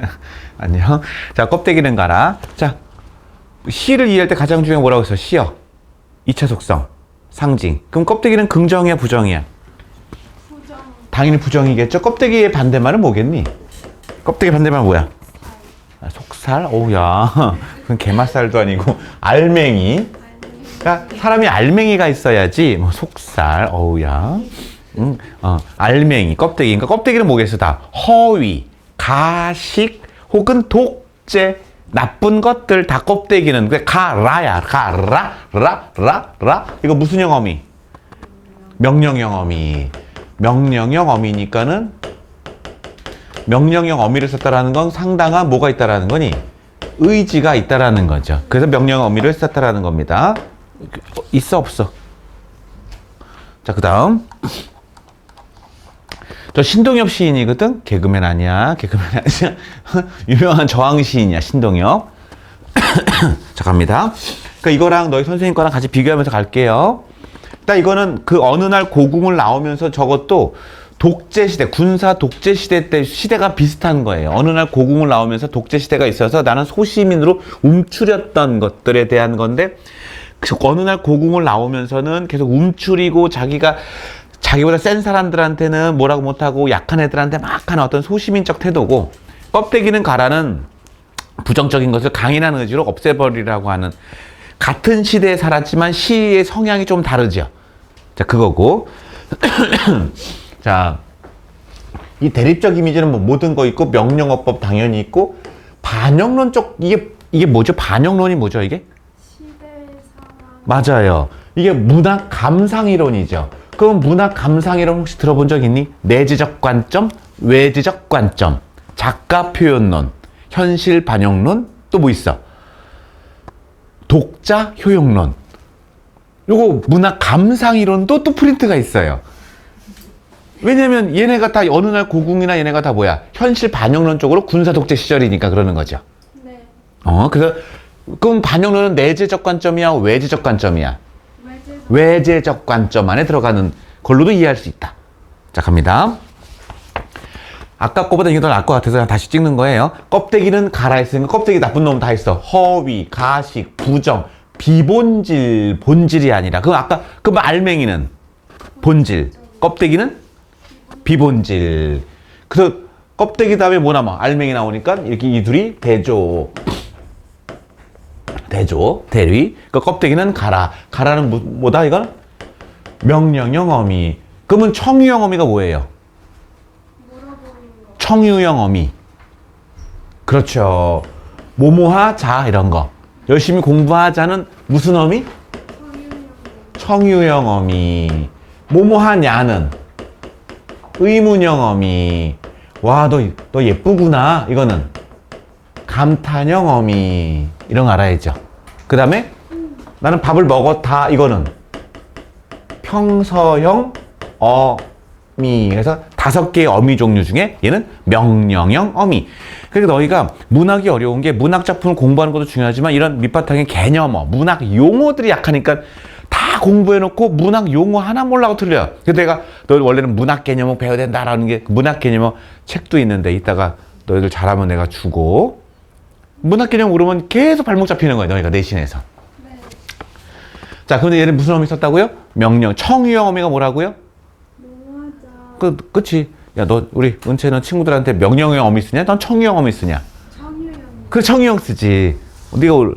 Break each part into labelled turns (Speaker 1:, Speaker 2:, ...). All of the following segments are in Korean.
Speaker 1: 안녕. 자, 껍데기는 가라. 자, 시를 이해할 때 가장 중요한 게 뭐라고 했어? 시여. 2차 속성. 상징. 그럼 껍데기는 긍정이야, 부정이야?
Speaker 2: 부정
Speaker 1: 당연히 부정이겠죠. 껍데기의 반대말은 뭐겠니? 껍데기 반대말 뭐야? 아, 속살? 오우야. 그건 게맛살도 아니고 알맹이. 그러니까 사람이 알맹이가 있어야지 뭐 속살. 어우야. 응? 어, 알맹이, 껍데기. 그러니까 껍데기는 뭐겠어? 다 허위, 가식 혹은 독재 나쁜 것들 다 껍데기는 그 가라야. 가라 라 라 라. 이거 무슨 영어미? 명령형 어미. 명령형 어미니까는 명령형 어미를 썼다라는 건 상당한 뭐가 있다라는 거니? 의지가 있다라는 거죠. 그래서 명령 어미를 썼다라는 겁니다. 어, 있어 없어? 자, 그 다음 저 신동엽 시인이거든. 개그맨 아니야. 개그맨 아니야. 유명한 저항 시인이야. 신동엽. 자, 갑니다. 그러니까 이거랑 너희 선생님 거랑 같이 비교하면서 갈게요. 일단 이거는 그 어느 날 고궁을 나오면서 저것도 독재 시대, 군사 독재 시대 때 시대가 비슷한 거예요. 어느 날 고궁을 나오면서 독재 시대가 있어서 나는 소시민으로 움츠렸던 것들에 대한 건데 그 어느 날 고궁을 나오면서는 계속 움츠리고 자기가 자기보다 센 사람들한테는 뭐라고 못하고 약한 애들한테 막 하는 어떤 소시민적 태도고 껍데기는 가라는 부정적인 것을 강인한 의지로 없애버리라고 하는 같은 시대에 살았지만 시의 성향이 좀 다르죠. 자, 그거고. 자, 이 대립적 이미지는 뭐 모든 거 있고 명령어법 당연히 있고 반영론 쪽 이게 이게 뭐죠? 반영론이 뭐죠? 이게? 맞아요. 이게 문학 감상 이론이죠. 그럼 문학 감상 이론 혹시 들어본 적 있니? 내지적 관점, 외지적 관점, 작가 표현론, 현실 반영론, 또 뭐 있어? 독자 효용론. 요거 문학 감상 이론도 또 프린트가 있어요. 왜냐면 얘네가 다 어느 날 고궁이나 얘네가 다 뭐야? 현실 반영론 쪽으로 군사 독재 시절이니까 그러는 거죠.
Speaker 2: 네
Speaker 1: 어, 그래서 그럼 반영론은 내재적 관점이야, 외재적 관점이야?
Speaker 2: 외제
Speaker 1: 외재적 관점 안에 들어가는 걸로도 이해할 수 있다. 자, 갑니다. 아까 거보다 이게 더 나을 것 같아서 다시 찍는 거예요. 껍데기는 갈아 있으면 껍데기 나쁜 놈 다 있어. 허위, 가식, 부정, 비본질, 본질이 아니라. 그럼 아까, 그럼 알맹이는 본질, 껍데기는 비본질. 그래서 껍데기 다음에 뭐 남아? 알맹이 나오니까 이렇게 이 둘이 대조. 대조, 대리. 그 껍데기는 가라. 가라는 뭐, 뭐다, 이건? 명령형 어미. 그러면 청유형 어미가 뭐예요? 청유형 어미. 그렇죠. 모모하 자, 이런 거. 열심히 공부하자는 무슨 어미? 청유형 어미. 모모하냐는 의문형 어미. 와, 너, 너 예쁘구나. 이거는 감탄형 어미. 이런 거 알아야죠. 그 다음에 나는 밥을 먹었다. 이거는 평서형 어미. 그래서 다섯 개의 어미 종류 중에 얘는 명령형 어미. 그러니까 너희가 문학이 어려운 게 문학 작품을 공부하는 것도 중요하지만 이런 밑바탕의 개념어, 문학 용어들이 약하니까 다 공부해놓고 문학 용어 하나 몰라고 틀려. 그래서 내가 너 원래는 문학 개념어 배워야 된다라는 게그 문학 개념어 책도 있는데 이따가 너희들 잘하면 내가 주고 문학 개념 모르면 계속 발목 잡히는 거야 너희가 내신에서.
Speaker 2: 네
Speaker 1: 자, 그런데 얘는 무슨 어미 썼다고요? 명령. 청유형 어미가 뭐라고요? 그, 그치. 야, 너, 우리 은채는 친구들한테 명령형 어미 쓰냐? 넌 청유형 어미 쓰냐?
Speaker 2: 성윤형
Speaker 1: 그 청유형 쓰지. 네가, 올-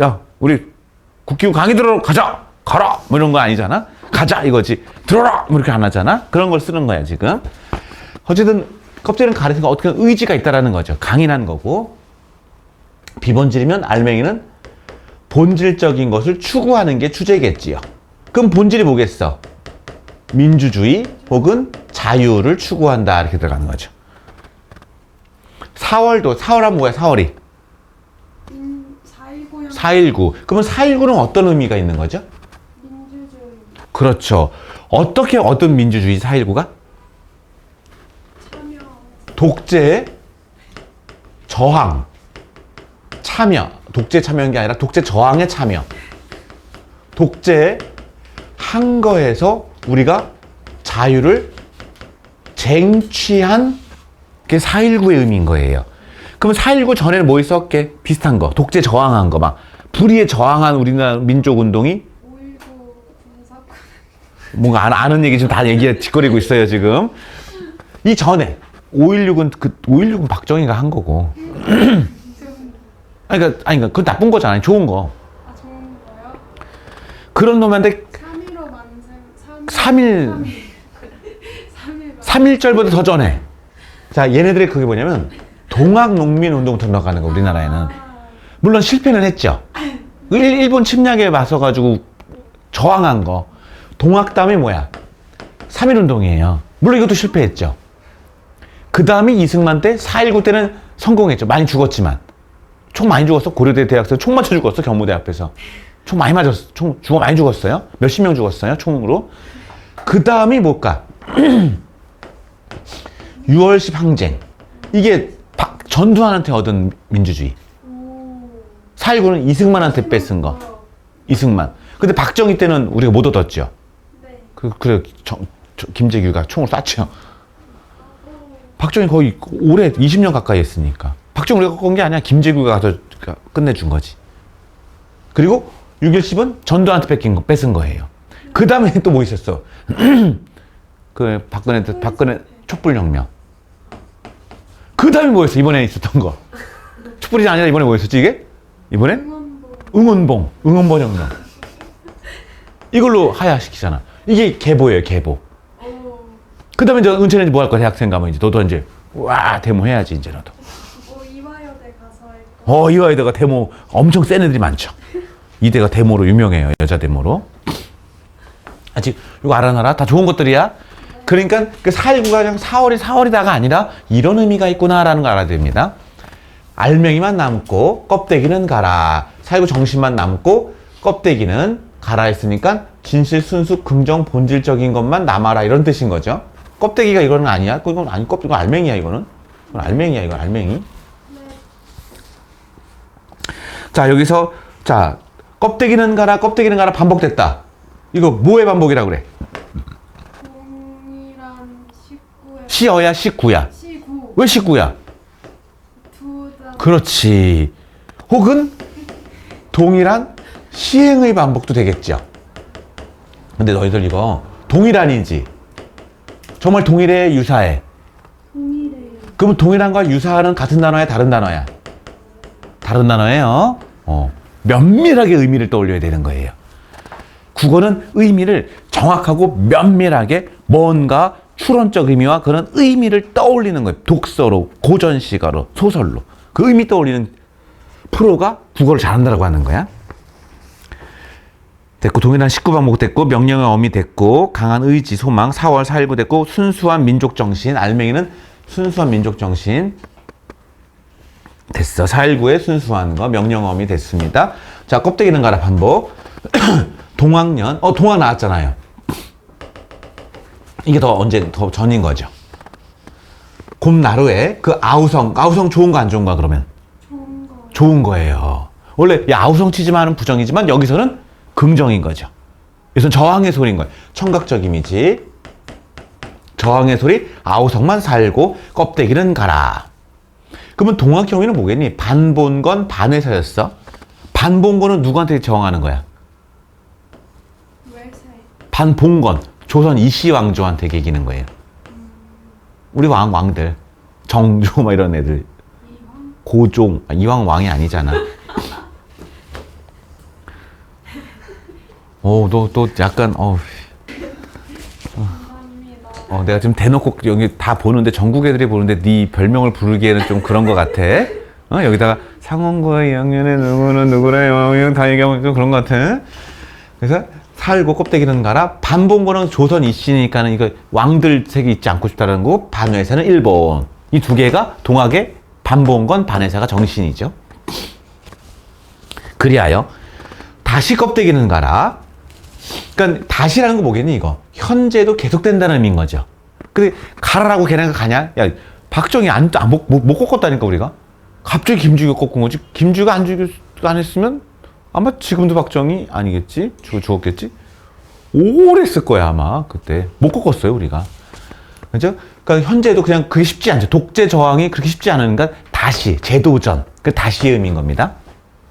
Speaker 1: 야, 우리 국기고 강의 들으러 가자! 가라! 뭐 이런 거 아니잖아? 가자! 이거지. 들어라! 뭐 이렇게 안 하잖아? 그런 걸 쓰는 거야, 지금. 어쨌든, 껍질은 가르치니까 어떻게 의지가 있다라는 거죠. 강인한 거고. 비본질이면 알맹이는 본질적인 것을 추구하는 게 주제겠지요. 그럼 본질이 뭐겠어? 민주주의 혹은 자유를 추구한다 이렇게 들어가는 거죠. 4월도 4월하면 뭐야? 4월이
Speaker 2: 민 4.19형
Speaker 1: 4.19. 그러면 4.19는 어떤 의미가 있는 거죠?
Speaker 2: 민주주의
Speaker 1: 그렇죠. 어떻게 어떤 민주주의 4.19가?
Speaker 2: 참여
Speaker 1: 독재 저항 참여 독재 참여한 게 아니라 독재 저항에 참여 독재 한 거에서 우리가 자유를 쟁취한 게 4.19의 의미인 거예요. 그럼 4.19 전에는 뭐 있었게? 비슷한 거. 독재 저항한 거. 막 불의에 저항한 우리나라 민족 운동이
Speaker 2: 5.19 군사권.
Speaker 1: 뭔가 아- 아는 얘기 지금 다 얘기 짓거리고 있어요, 지금. 이 전에 5.16은 그 5.16은 박정희가 한 거고. 아니 그러니까 아니 그러니까 그건 나쁜 거잖아요. 좋은 거.
Speaker 2: 아 좋은 거요?
Speaker 1: 그런 놈한테
Speaker 2: 3.15 만세.
Speaker 1: 3일
Speaker 2: 3일
Speaker 1: 3.1절보다 더 전에. 자, 얘네들이 그게 뭐냐면 동학농민운동 들어가는 거 우리나라에는. 물론 실패는 했죠. 일, 일본 침략에 맞서가지고 저항한 거. 동학담이 뭐야? 3.1운동이에요. 물론 이것도 실패했죠. 그 다음이 이승만 때, 4.19 때는 성공했죠. 많이 죽었지만. 총 많이 죽었어. 고려대 대학생 총 맞춰 죽었어. 경무대 앞에서. 총 많이 맞았어. 총 죽어 많이 죽었어요. 몇십 명 죽었어요. 총으로. 그 다음이 뭘까? 6월10 항쟁. 이게 박- 전두환한테 얻은 민주주의.
Speaker 2: 오.
Speaker 1: 4.19는 이승만한테 뺏은 거. 이승만. 근데 박정희 때는 우리가 못 얻었죠.
Speaker 2: 네.
Speaker 1: 그, 그래, 저, 저, 김재규가 총을 쐈죠. 박정희 거의 올해 20년 가까이 했으니까. 박정희 우리가 건 게 아니야. 김재규가 가서 그- 끝내준 거지. 그리고 6.10은 전두환한테 뺏긴 거, 뺏은 거예요. 그 다음에 또 뭐 있었어? 그 박근혜, 때- 박근혜 촛불혁명. 그 다음에 뭐였어? 이번에 있었던 거. 촛불이 아니라 이번에 뭐였었지, 이게? 이번에?
Speaker 2: 응원봉.
Speaker 1: 응원봉, 응원봉 혁명. 이걸로 하야시키잖아. 이게 계보예요, 계보.
Speaker 2: 오.
Speaker 1: 그 다음에 이제 은채는 뭐 할 거야, 대학생 가면 이제 너도 이제, 와, 데모 해야지, 이제 너도.
Speaker 2: 오 이화여대 가서 할 거.
Speaker 1: 어, 이화여대가 데모 엄청 센 애들이 많죠. 이대가 데모로 유명해요, 여자 데모로. 아직, 이거 알아놔라. 다 좋은 것들이야. 그러니까 그 4.19가 그냥 4월이 4월이다가 아니라 이런 의미가 있구나라는 걸 알아야 됩니다. 알맹이만 남고 껍데기는 가라. 4.19 정신만 남고 껍데기는 가라 했으니까 진실, 순수, 긍정, 본질적인 것만 남아라 이런 뜻인 거죠. 껍데기가 이거는 아니야? 그건 아니 껍데기, 이건 알맹이야 이거는. 이건 알맹이야 이건 알맹이.
Speaker 2: 네.
Speaker 1: 자 여기서 자 껍데기는 가라 껍데기는 가라 반복됐다. 이거 뭐의 반복이라 그래?
Speaker 2: 동일한 19의
Speaker 1: 시어야 식구야.
Speaker 2: 시구.
Speaker 1: 왜 식구야?
Speaker 2: 두다.
Speaker 1: 그렇지. 혹은 동일한 시행의 반복도 되겠죠. 근데 너희들 이거 동일한인지 정말 동일해 유사해.
Speaker 2: 동일해요.
Speaker 1: 그러면 동일한과 유사한은 같은 단어야 다른 단어야? 다른 단어예요. 어. 면밀하게 의미를 떠올려야 되는 거예요. 국어는 의미를 정확하고 면밀하게 뭔가 추론적 의미와 그런 의미를 떠올리는 거예요. 독서로, 고전시가로, 소설로. 그 의미 떠올리는 프로가 국어를 잘한다고 하는 거야. 됐고 동일한 19반복 됐고 명령의 어미 됐고 강한 의지 소망 4월 4.19 됐고 순수한 민족 정신 알맹이는 순수한 민족 정신 됐어 4.19의 순수한 거 명령 어미 됐습니다 자 껍데기는 가라 반복 동학년 어 동학 나왔잖아요 이게 더 언제 더 전인 거죠 곰나루에 그 아우성 아우성 좋은 거 안 좋은 거야 그러면
Speaker 2: 좋은 거.
Speaker 1: 거예요. 원래 야, 아우성 치지만은 부정이지만 여기서는 긍정인 거죠. 여기서는 저항의 소리인 거예요. 청각적 이미지. 저항의 소리, 아우성만 살고 껍데기는 가라. 그러면 동학 경우에는 뭐겠니? 반 본 건 반회사였어. 반본건은 누구한테 저항하는 거야? 반본건 조선 이씨 왕조한테 개기는 거예요. 우리 왕 왕들 정조 막 이런 애들. 고종 아, 이왕 왕이 아니잖아. 어, 너, 너 약간, 어. 어, 내가 지금 대놓고 여기 다 보는데, 전국 애들이 보는데, 네 별명을 부르기에는 좀 그런 것 같아. 어, 여기다가 상원고의 2학년에 누구는 누구래요. 다 얘기하면 좀 그런 것 같아. 그래서 살고 껍데기는 가라. 반본고는 조선 이씨니까는 이거 왕들 색이 있지 않고 싶다는 거고, 반회사는 일본. 이 두 개가 동학의 반본건, 반회사가 정신이죠. 그리하여 다시 껍데기는 가라. 그러니까 다시라는 거 뭐겠니 이거? 현재도 계속된다는 의미인 거죠. 근데 가라라고 걔네가 가냐? 야 박정희 안못 못, 못 꺾었다니까 우리가. 갑자기 김주기가 꺾은 거지. 김주기가 안 죽였 안 했으면 아마 지금도 박정희 아니겠지? 죽 죽었겠지? 오래 했을 거야 아마 그때 못 꺾었어요 우리가. 그죠? 그러니까 현재도 그냥 그게 쉽지 않죠. 독재 저항이 그렇게 쉽지 않으니까 다시 제도전 그 다시의 의미인 겁니다.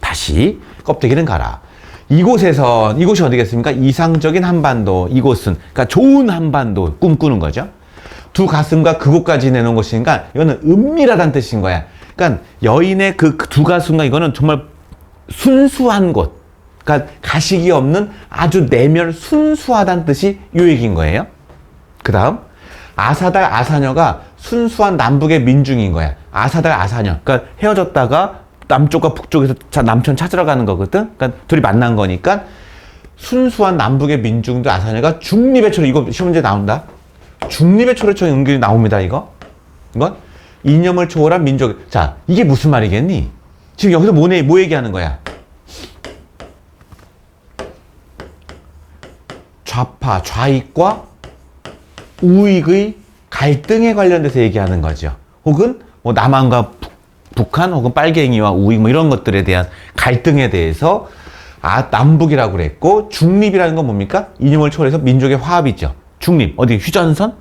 Speaker 1: 다시 껍데기는 가라. 이곳에서 이곳이 어디겠습니까? 이상적인 한반도 이곳은 그러니까 좋은 한반도 꿈꾸는 거죠. 두 가슴과 그곳까지 내놓은 것이니까 이거는 은밀하다는 뜻인 거야. 그러니까 여인의 그 두 가슴과 이거는 정말 순수한 곳. 그러니까 가식이 없는 아주 내면 순수하다는 뜻이 요 얘기인 거예요. 그 다음 아사달 아사녀가 순수한 남북의 민중인 거야. 아사달 아사녀. 그러니까 헤어졌다가 남쪽과 북쪽에서 자- 남편 찾으러 가는 거거든. 그러니까 둘이 만난 거니까 순수한 남북의 민중도 아사녀가 중립의 초래 이거 시험 문제 나온다. 중립의 초래처럼 은근히 나옵니다. 이거. 이건 이념을 초월한 민족. 자, 이게 무슨 말이겠니? 지금 여기서 뭐, 내- 뭐 얘기하는 거야? 좌파, 좌익과 우익의 갈등에 관련돼서 얘기하는 거죠. 혹은 뭐 남한과 북- 북한 혹은 빨갱이와 우익 뭐 이런 것들에 대한 갈등에 대해서 아 남북이라고 그랬고 중립이라는 건 뭡니까? 이념을 초월해서 민족의 화합이죠. 중립 어디 휴전선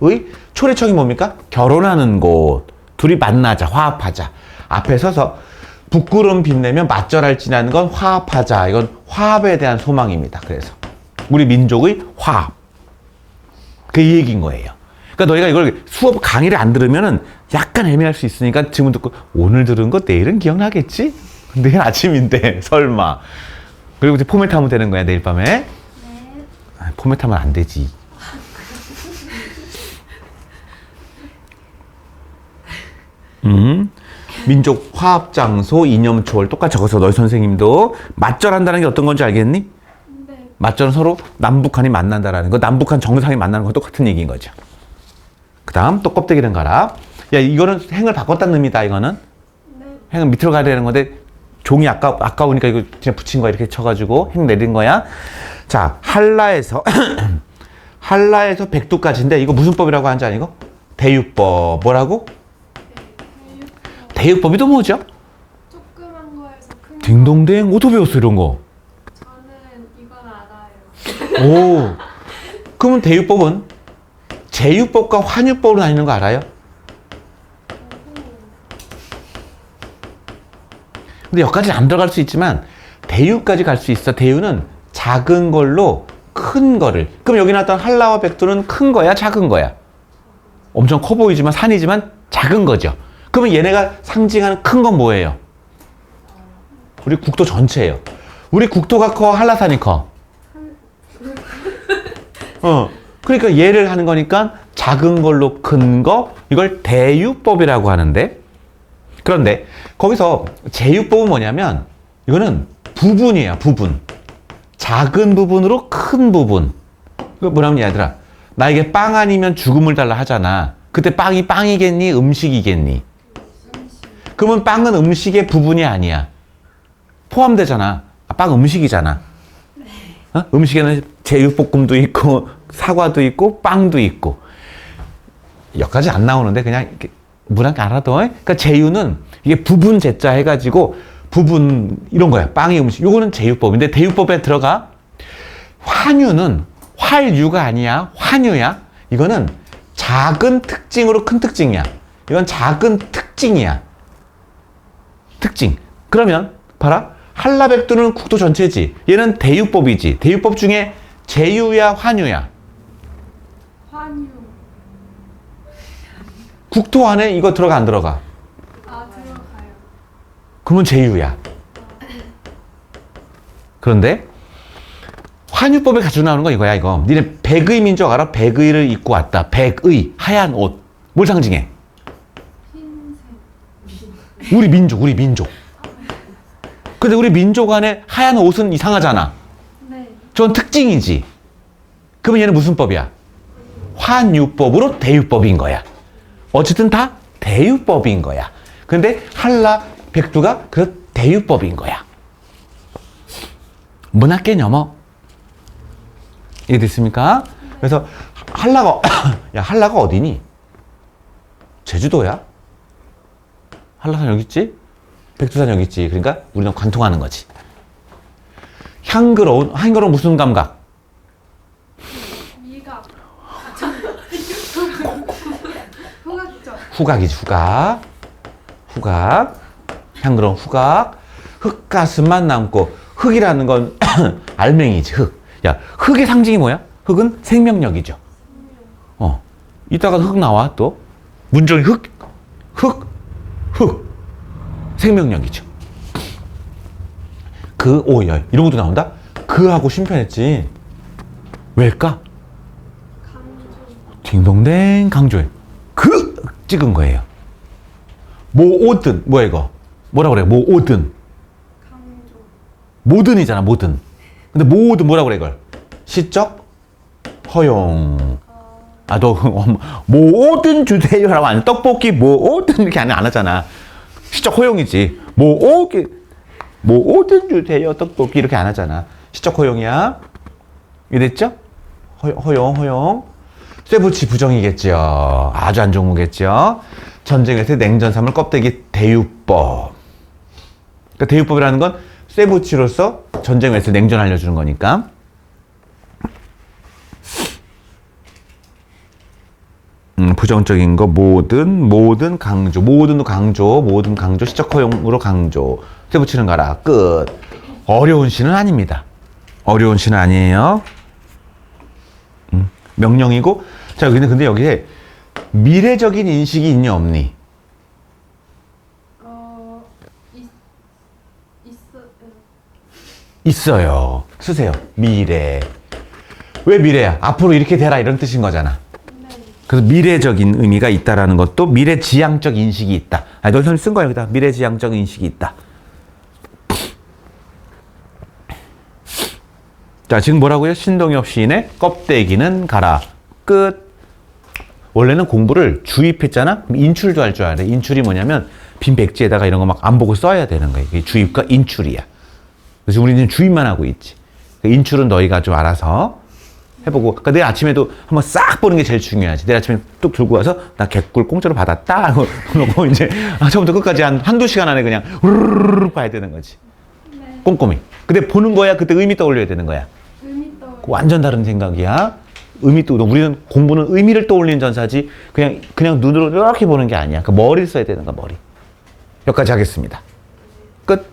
Speaker 1: 거의 초래청이 뭡니까? 결혼하는 곳 둘이 만나자 화합하자 앞에 서서 부끄러움 빛내면 맞절할지라는 건 화합하자 이건 화합에 대한 소망입니다. 그래서 우리 민족의 화합 그 얘기인 거예요. 그러니까 너희가 이걸 수업 강의를 안 들으면은 약간 애매할 수 있으니까 지금 듣고 오늘 들은 거 내일은 기억나겠지? 내일 아침인데 설마. 그리고 이제 포맷하면 되는 거야 내일 밤에.
Speaker 2: 네.
Speaker 1: 아, 포맷하면 안 되지. 음. 민족 화합 장소 이념 초월 똑같이 적어서 너희 선생님도 맞절한다는 게 어떤 건지 알겠니?
Speaker 2: 네.
Speaker 1: 맞절은 서로 남북한이 만난다라는 거, 남북한 정상이 만나는 거 똑같은 얘기인 거죠. 그 다음 또 껍데기는 가라. 야, 이거는 행을 바꿨다는 의미다, 이거는.
Speaker 2: 네.
Speaker 1: 행은 밑으로 가야 되는 건데, 종이 아까, 아까우니까 이거 그냥 붙인 거야. 이렇게 쳐가지고 행 내린 거야. 자, 한라에서, 한라에서 백두까지인데, 이거 무슨 법이라고 하는지 아니, 이거? 대유법. 뭐라고? 대유법이 또 뭐죠?
Speaker 2: 조그만 거에서 큰 거.
Speaker 1: 딩동댕. 어디서 배웠어, 이런 거?
Speaker 2: 저는 이건 알아요.
Speaker 1: 오. 그러면 대유법은 제유법과 환유법으로 나뉘는 거 알아요? 근데 여기까지 안 들어갈 수 있지만 대유까지 갈 수 있어. 대유는 작은 걸로 큰 거를. 그럼 여기 나왔던 한라와 백두는 큰 거야, 작은 거야? 엄청 커 보이지만 산이지만 작은 거죠. 그러면 얘네가 상징하는 큰 건 뭐예요? 우리 국토 전체예요. 우리 국토가 커, 한라산이 커. 어. 그러니까 예를 하는 거니까 작은 걸로 큰 거, 이걸 대유법이라고 하는데, 그런데 거기서 제유법은 뭐냐면, 이거는 부분이에요, 부분. 작은 부분으로 큰 부분. 그 뭐냐면 얘들아, 나에게 빵 아니면 죽음을 달라 하잖아. 그때 빵이 빵이겠니? 음식이겠니? 그러면 빵은 음식의 부분이 아니야. 포함되잖아. 아, 빵 음식이잖아. 어? 음식에는 제육볶음도 있고 사과도 있고 빵도 있고. 여기까지 안 나오는데 그냥 이렇게 무난하게 알아도 그러니까 제유는 이게 부분 제자 해가지고 부분 이런 거야. 빵이 음식. 요거는 제유법인데 대유법에 들어가. 환유는 활유가 아니야. 환유야. 이거는 작은 특징으로 큰 특징이야. 이건 작은 특징이야 특징. 그러면 봐라. 한라백두는 국토 전체지. 얘는 대유법이지. 대유법 중에 제유야 환유야?
Speaker 2: 환유.
Speaker 1: 국토 안에 이거 들어가 안 들어가?
Speaker 2: 아 들어가요.
Speaker 1: 그러면 제유야. 그런데 환유법에 가지고 나오는 건 이거야 이거. 니네 백의 민족 알아? 백의를 입고 왔다. 백의 하얀 옷 뭘 상징해? 우리 민족 우리 민족 근데 우리 민족 안에 하얀 옷은 이상하잖아
Speaker 2: 네.
Speaker 1: 전 특징이지. 그러면 얘는 무슨 법이야? 환유법으로 대유법인 거야. 어쨌든 다 대유법인 거야. 근데 한라 백두가 그 대유법인 거야. 문학 개념어. 이해됐습니까? 그래서 한라가 야 한라가 어디니? 제주도야? 한라산 여기 있지? 백두산 여기 있지. 그러니까 우리는 관통하는 거지. 향그러운 향그러운 무슨 감각? 후각이지 후각. 후각. 향그러운 후각. 흙가슴만 남고 흙이라는 건 알맹이지 흙. 야 흙의 상징이 뭐야? 흙은 생명력이죠. 어 이따가 흙 나와 또 문정이 흙, 흙, 흙 생명력이죠. 그 오야 이런 것도 나온다. 그하고 심편했지. 왜일까? 딩동댕 강조해. 그 찍은 거예요. 모오든 뭐야 이거? 뭐라 그래? 모오든
Speaker 2: 강조.
Speaker 1: 모든이잖아 모든. 근데 모든 뭐라 그래 이걸? 시적 허용. 아 너 모든 주세요라고 안 해. 떡볶이 모든 이렇게 안, 안 하잖아. 시적 허용이지. 모오기 모든 주세요 떡볶이 이렇게 안 하잖아. 시적 허용이야. 허, 허용 허용. 쇠붙이 부정이겠죠. 아주 안 좋은 거겠죠. 전쟁에서 냉전 삼을 껍데기 대유법. 그러니까 대유법이라는 건 쇠붙이로서 전쟁에서 냉전 알려주는 거니까. 음, 부정적인 거 모든 모든 강조 모든도 강조 모든 강조 시적 허용으로 강조. 쇠붙이는 가라. 끝. 어려운 시는 아닙니다. 어려운 시는 아니에요. 음, 명령이고. 자 근데 근데 여기에 미래적인 인식이 있니 없니?
Speaker 2: 어, 있, 있어, 응.
Speaker 1: 있어요. 쓰세요. 미래. 왜 미래야? 앞으로 이렇게 되라 이런 뜻인 거잖아.
Speaker 2: 네.
Speaker 1: 그래서 미래적인 의미가 있다라는 것도 미래지향적 인식이 있다. 아, 널선 쓴 거야, 여기다. 미래지향적 인식이 있다. 자, 지금 뭐라고요? 신동엽 시인의 껍데기는 가라. 끝. 원래는 공부를 주입했잖아? 인출도 할 줄 알아. 인출이 뭐냐면, 빈 백지에다가 이런 거 막 안 보고 써야 되는. 이게 주입과 인출이야. 그래서 우리는 주입만 하고 있지. 그 인출은 너희가 좀 알아서 해보고 그러니까 내일 아침에도 한번 싹 보는 게 제일 중요하지. 내일 아침에 뚝 들고 와서 나 개꿀 공짜로 받았다. 하고 놓고 이제 아, 처음부터 끝까지 한 한두 시간 안에 그냥 우르르르 봐야 되는 거지.
Speaker 2: 네.
Speaker 1: 꼼꼼히. 근데 보는 거야? 그때 의미 떠올려야 되는 거야?
Speaker 2: 의미 떠.
Speaker 1: 완전 다른 생각이야. 의미 또 우리는 공부는 의미를 떠올리는 전사지. 그냥 그냥 눈으로 이렇게 보는 게 아니야. 그 머리를 써야 되는 거야 머리. 여기까지 하겠습니다. 끝